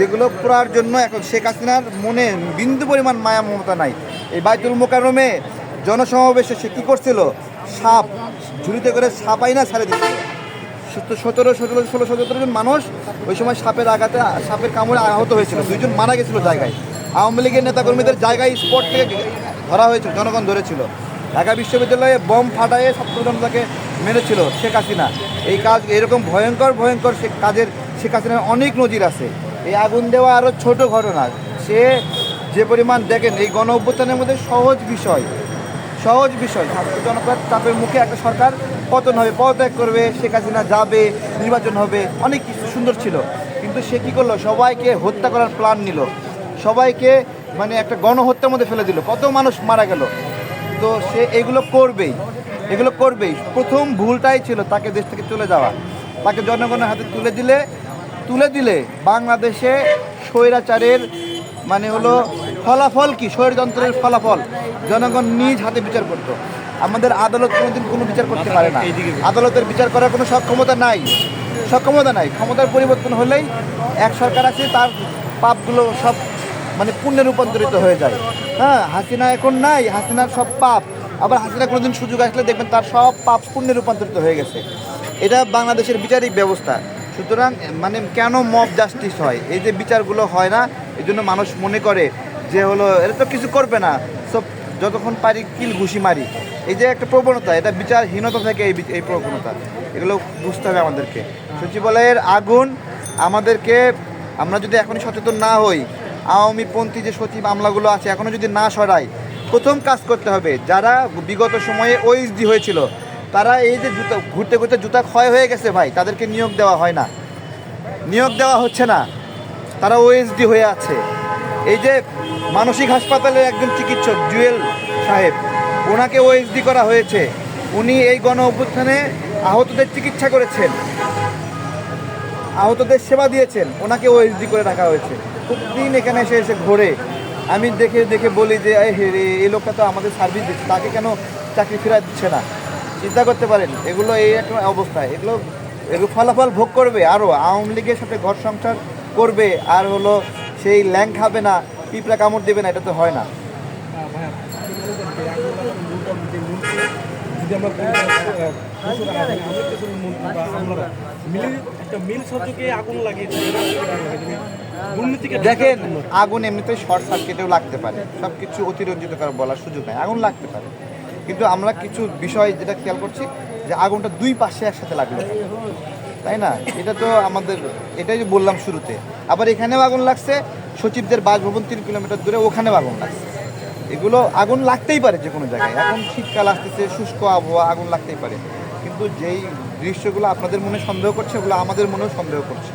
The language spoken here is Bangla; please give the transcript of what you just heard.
যেগুলো করার জন্য এখন শেখ হাসিনার মনে বিন্দু পরিমাণ মায়া, মমতা নাই। এই বাইতুল মোকারমে জনসমাবেশে সে কী করছিল? সাপ, ঝুড়িতে করে সাপাই না ছাড়ে দিচ্ছিল সতেরো সতেরো, ষোলো, সতেরো জন মানুষ ওই সময় সাপের আঘাতে, সাপের কামড়ে আহত হয়েছিল। দুইজন মারা গেছিল জায়গায়। আওয়ামী লীগের নেতাকর্মীদের জায়গায় স্পট থেকে ধরা হয়েছিল, জনগণ ধরেছিল। ঢাকা বিশ্ববিদ্যালয়ে বম ফাটায়ে ছাত্র জনতাকে মেরেছিল শেখ হাসিনা। এই কাজ এরকম ভয়ঙ্কর ভয়ঙ্কর সে কাজের শেখ হাসিনার অনেক নজির আছে। এই আগুন দেওয়া আরও ছোট ঘটনা। সে যে পরিমাণ দেখেন, এই গণ অভ্যুত্থানের মধ্যে সহজ বিষয় সহজ বিষয়। জনতার চাপের মুখে একটা সরকার পতন হবে, পদত্যাগ করবে, শেখ হাসিনা যাবে, নির্বাচন হবে, অনেক কিছু সুন্দর ছিল। কিন্তু সে কী করল? সবাইকে হত্যা করার প্ল্যান নিল। সবাইকে মানে একটা গণহত্যার মধ্যে ফেলে দিল। কত মানুষ মারা গেল। তো সে এগুলো করবেই এগুলো করবেই। প্রথম ভুলটাই ছিল তাকে দেশ থেকে চলে যাওয়া। তাকে জনগণের হাতে তুলে দিলে তুলে দিলে বাংলাদেশে স্বৈরাচারের মানে হলো ফলাফল কি? স্বৈরতন্ত্রের ফলাফল। জনগণ নিজ হাতে বিচার করত। আমাদের আদালত কোনোদিন কোনো বিচার করতে পারে না। আদালতের বিচার করার কোনো সক্ষমতা নাই। সক্ষমতা নাই। ক্ষমতার পরিবর্তন হলেই এক সরকার আছে, তার পাপগুলো সব মানে পুণ্যে রূপান্তরিত হয়ে যায়। হ্যাঁ হাসিনা এখন নাই। হাসিনার সব পাপ। আবার হাসিনা কোনোদিন সুযোগ আসলে দেখবেন তার সব পাপ পুণ্যে রূপান্তরিত হয়ে গেছে। এটা বাংলাদেশের বিচারিক ব্যবস্থা। সুতরাং মানে কেন মব জাস্টিস হয়? এই যে বিচারগুলো হয় না, এই জন্য মানুষ মনে করে যে হলো এটা তো কিছু করবে না। সব যতক্ষণ পারি কিল ঘুষি মারি। এই যে একটা প্রবণতা, এটা বিচারহীনতা থেকে এই এই প্রবণতা। এগুলো বুঝতে হবে আমাদেরকে। সচিবালয়ের আগুন আমাদেরকে, আমরা যদি এখনই সচেতন না হই, আওয়ামীপন্থী যে সচিব আমলাগুলো আছে, এখনও যদি না সরাই, প্রথম কাজ করতে হবে, যারা বিগত সময়ে ওএসডি হয়েছিল তারা এই যে জুতা, ঘুরতে ঘুরতে জুতা ক্ষয় হয়ে গেছে ভাই, তাদেরকে নিয়োগ দেওয়া হয় না। নিয়োগ দেওয়া হচ্ছে না। তারা ওএসডি হয়ে আছে। এই যে মানসিক হাসপাতালের একজন চিকিৎসক, জুয়েল সাহেব, ওনাকে ওএসডি করা হয়েছে। উনি এই গণ অভ্যুত্থানে আহতদের চিকিৎসা করেছেন। আহতদের সেবা দিয়েছেন। ওনাকে ওএসডি করে রাখা হয়েছে। প্রতিদিন এখানে এসে এসে ঘোরে। আমি দেখে দেখে বলি যে, এই লোকটা তো আমাদের সার্ভিস দিচ্ছে। তাকে কেন চাকরি ফেরা দিচ্ছে না? চিন্তা করতে পারেন, এগুলো এই একটা অবস্থা। এগুলো এগুলো ফলাফল ভোগ করবে আরও আওয়ামী লীগের সাথে ঘর সংসার করবে, আর হলো সেই ল্যাং খাবে না, পিঁপড়া কামড় দেবে না, এটা তো হয় না। দেখেন, আগুন এমনিতেই শর্ট সার্কিটেও লাগতে পারে সব কিছু অতিরঞ্জিত করার বলার সুযোগ নেই, আগুন লাগতে পারে। কিন্তু আমরা কিছু বিষয় যেটা খেয়াল করছি যে আগুনটা দুই পাশে একসাথে লাগল। তাই না? এটা তো আমাদের, এটাই যে বললাম শুরুতে। আবার এখানেও আগুন লাগছে, সচিবদের বাসভবন তিন কিলোমিটার দূরে ওখানেও আগুন লাগছে। এগুলো আগুন লাগতেই পারে যে কোনো জায়গায়। এখন শীতকাল আসতেছে, শুষ্ক আবহাওয়া, আগুন লাগতেই পারে। কিন্তু যেই দৃশ্যগুলো আপনাদের মনে সন্দেহ করছে, ওগুলো আমাদের মনেও সন্দেহ করছে।